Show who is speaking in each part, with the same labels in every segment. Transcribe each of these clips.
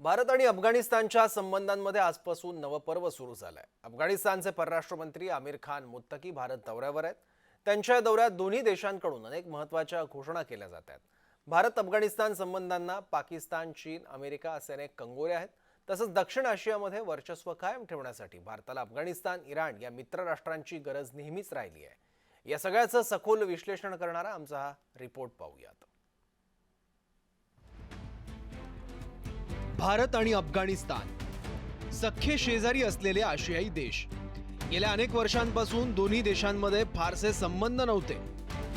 Speaker 1: भारत आणि अफगाणिस्तानच्या संबंधांमध्ये आजपासून नवपर्व सुरू झालंय. अफगाणिस्तानचे परराष्ट्र मंत्री आमिर खान मुत्तकी भारत दौऱ्यावर आहेत. त्यांच्या या दौऱ्यात दोन्ही देशांकडून अनेक महत्त्वाच्या घोषणा केल्या जात आहेत. भारत अफगाणिस्तान संबंधांना पाकिस्तान चीन अमेरिका असे अनेक कंगोरे आहेत. तसंच दक्षिण आशियामध्ये वर्चस्व कायम ठेवण्यासाठी भारताला अफगाणिस्तान इराण या मित्र राष्ट्रांची गरज नेहमीच राहिली आहे. या सगळ्याचं सखोल विश्लेषण करणारा आमचा हा रिपोर्ट पाहूयात.
Speaker 2: भारत आणि अफगाणिस्तान. सख्खे शेजारी असलेले आशियाई देश. गेल्या अनेक वर्षांपासून दोन्ही देशांमध्ये फारसे संबंध नव्हते.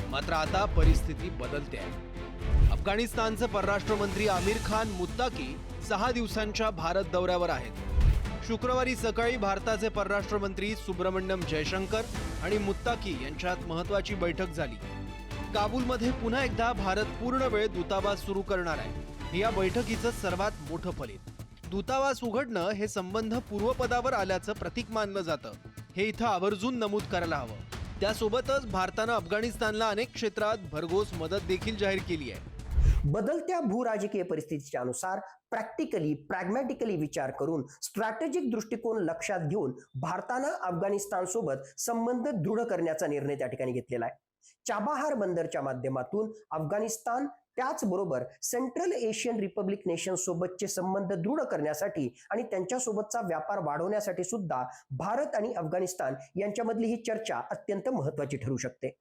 Speaker 2: मात्र आता परिस्थिती बदलते आहे. अफगाणिस्तानचे परराष्ट्र मंत्री आमिर खान मुत्ताकी सहा दिवसांच्या भारत दौऱ्यावर आहेत. शुक्रवारी सकाळी भारताचे परराष्ट्र मंत्री सुब्रमण्यम जयशंकर आणि मुत्ताकी यांच्यात महत्वाची बैठक झाली. काबूलमध्ये पुन्हा एकदा भारत पूर्ण वेळ दूतावास सुरू करणार आहे. या बैठकीचं सर्वात मोठं फलित. दूतावास उघडणं हे संबंध पूर्वपदावर आल्याचं प्रतीक मानलं जातं. हे इथं आवर्जून नमूद करायला हवं. त्यासोबतच भारतानं अफगाणिस्तानला अनेक क्षेत्रात भरघोस मदत देखील जाहीर केली आहे.
Speaker 3: बदलत्या भूराजकीय परिस्थितीच्या अनुसार प्रॅक्टिकली प्रॅग्मॅटिकली विचार करून स्ट्रॅटेजिक दृष्टिकोन लक्षात घेऊन भारतानं अफगाणिस्तान सोबत संबंध दृढ करण्याचा निर्णय त्या ठिकाणी घेतलेला आहे. चाबाहार बंदरच्या माध्यमातून अफगाणिस्तान त्याचबरोबर सेंट्रल एशियन रिपब्लिक नेशन सोबतचे संबंध दृढ करण्यासाठी आणि त्यांच्यासोबतचा व्यापार वाढवण्यासाठी सुद्धा भारत आणि अफगाणिस्तान यांच्यामधली ही चर्चा अत्यंत महत्वाची ठरू शकते.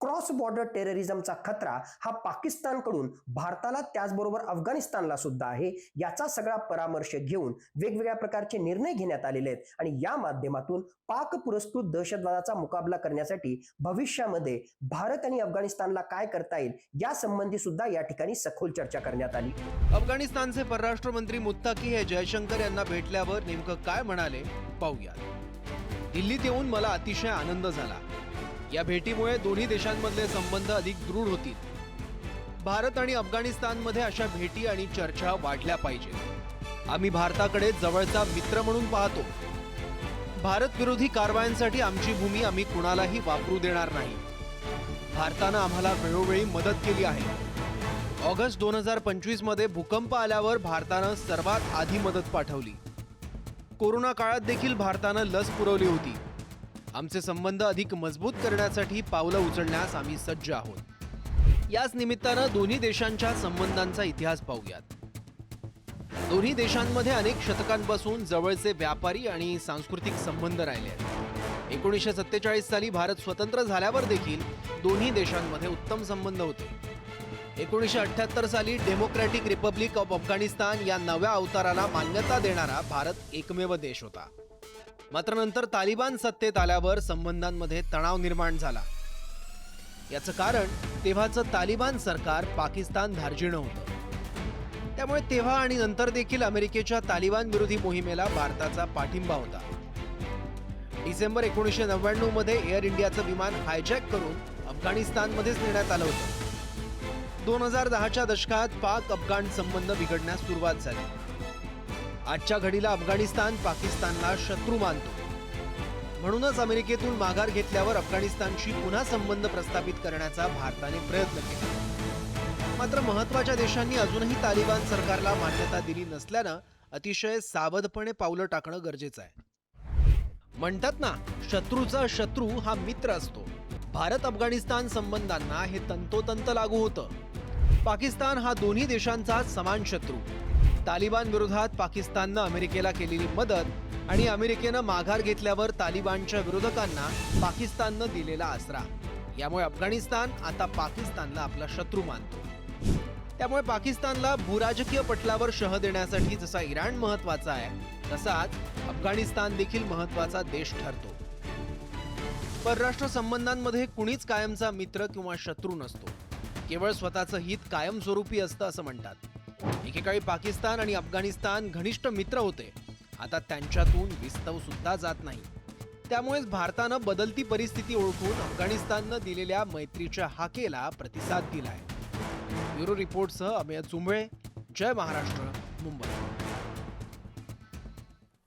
Speaker 3: क्रॉस बॉर्डर टेररिझमचा खतरा हा पाकिस्तानकडून भारताला त्याचबरोबर अफगाणिस्तानला सुद्धा आहे. याचा सगळा परामर्श घेऊन वेगवेगळ्या प्रकारचे निर्णय घेण्यात आलेले आहेत. आणि या माध्यमातून पाक पुरस्कृत दहशतवादाचा मुकाबला करण्यासाठी भविष्यामध्ये भारत आणि अफगाणिस्तानला काय करता येईल या संबंधी सुद्धा या ठिकाणी सखोल चर्चा करण्यात आली.
Speaker 2: अफगाणिस्तानचे परराष्ट्र मंत्री मुत्ताकी हे जयशंकर यांना भेटल्यावर नेमकं काय म्हणाले पाहूया दिल्लीत येऊन मला अतिशय आनंद झाला. या भेटीमुळे दोन्ही देशांमधले संबंध अधिक दृढ होतील. भारत आणि अफगाणिस्तानमध्ये अशा भेटी आणि चर्चा वाढल्या पाहिजेत आम्ही भारताकडे जवळचा मित्र म्हणून पाहतो. भारत विरोधी कारवायांसाठी आमची भूमी आम्ही कुणालाही वापरू देणार नाही. भारतानं आम्हाला वेळोवेळी मदत केली आहे. ऑगस्ट दोन हजार पंचवीसमध्ये भूकंप आल्यावर भारतानं सर्वात आधी मदत पाठवली. कोरोना काळात देखील भारतानं लस पुरवली होती. आमचे संबंध अधिक मजबूत करण्यासाठी पावलं उचलण्यास आम्ही सज्ज आहोत. याच निमित्तानं दोन्ही देशांच्या संबंधांचा इतिहास पाहूयात. दोन्ही देशांमध्ये अनेक शतकांपासून जवळचे व्यापारी आणि सांस्कृतिक संबंध राहिले आहेत. एकोणीसशे सत्तेचाळीस साली भारत स्वतंत्र झाल्यावर देखील दोन्ही देशांमध्ये उत्तम संबंध होते. एकोणीसशे अठ्ठ्याहत्तर साली डेमोक्रॅटिक रिपब्लिक ऑफ अफगाणिस्तान या नव्या अवताराला मान्यता देणारा भारत एकमेव देश होता. मात्र नंतर तालिबान सत्तेत आल्यावर संबंधांमध्ये तणाव निर्माण झाला. याचं कारण तेव्हाचं तालिबान सरकार पाकिस्तान धार्जिणं होतं. त्यामुळे तेव्हा आणि नंतर देखील अमेरिकेच्या तालिबान विरोधी मोहिमेला भारताचा पाठिंबा होता. डिसेंबर एकोणीसशे नव्याण्णवमध्ये एअर इंडियाचं विमान हायजॅक करून अफगाणिस्तानमध्येच नेण्यात आलं होतं. दोन हजार दहाच्या दशकात पाक अफगाण संबंध बिघडण्यास सुरुवात झाली. आजच्या घडीला अफगाणिस्तान पाकिस्तानला शत्रू मानतो. म्हणूनच अमेरिकेतून माघार घेतल्यावर अफगाणिस्तानशी पुन्हा संबंध प्रस्थापित करण्याचा भारताने प्रयत्न केला. मात्र महत्त्वाच्या देशांनी अजूनही तालिबान सरकारला मान्यता दिली नसल्यानं अतिशय सावधपणे पावलं टाकणं गरजेचं आहे. म्हणतात ना शत्रूचा शत्रू हा मित्र असतो. भारत अफगाणिस्तान संबंधांना हे तंतोतंत लागू होतं. पाकिस्तान हा दोन्ही देशांचा समान शत्रू. तालिबान विरोधात पाकिस्ताननं अमेरिकेला केलेली मदत आणि अमेरिकेनं माघार घेतल्यावर तालिबानच्या विरोधकांना पाकिस्ताननं दिलेला आसरा. यामुळे अफगाणिस्तान आता पाकिस्तानला आपला शत्रू मानतो. त्यामुळे पाकिस्तानला भूराजकीय पटलावर शह देण्यासाठी जसा इराण महत्त्वाचा आहे तसाच अफगाणिस्तान देखील महत्त्वाचा देश ठरतो. परराष्ट्र संबंधांमध्ये कुणीच कायमचा मित्र किंवा शत्रू नसतो. केवळ स्वतःचं हित कायमस्वरूपी असतं असं म्हणतात. एकेकाळी पाकिस्तान आणि अफगाणिस्तान घनिष्ठ मित्र होते. आता त्यांच्यातून विस्तव सुद्धा जात नाही. त्यामुळेच भारतानं बदलती परिस्थिती ओळखून अफगाणिस्ताननं दिलेल्या मैत्रीच्या हाकेला प्रतिसाद दिलाय. ब्युरो रिपोर्टसह अमेय चुंबळे जय महाराष्ट्र मुंबई.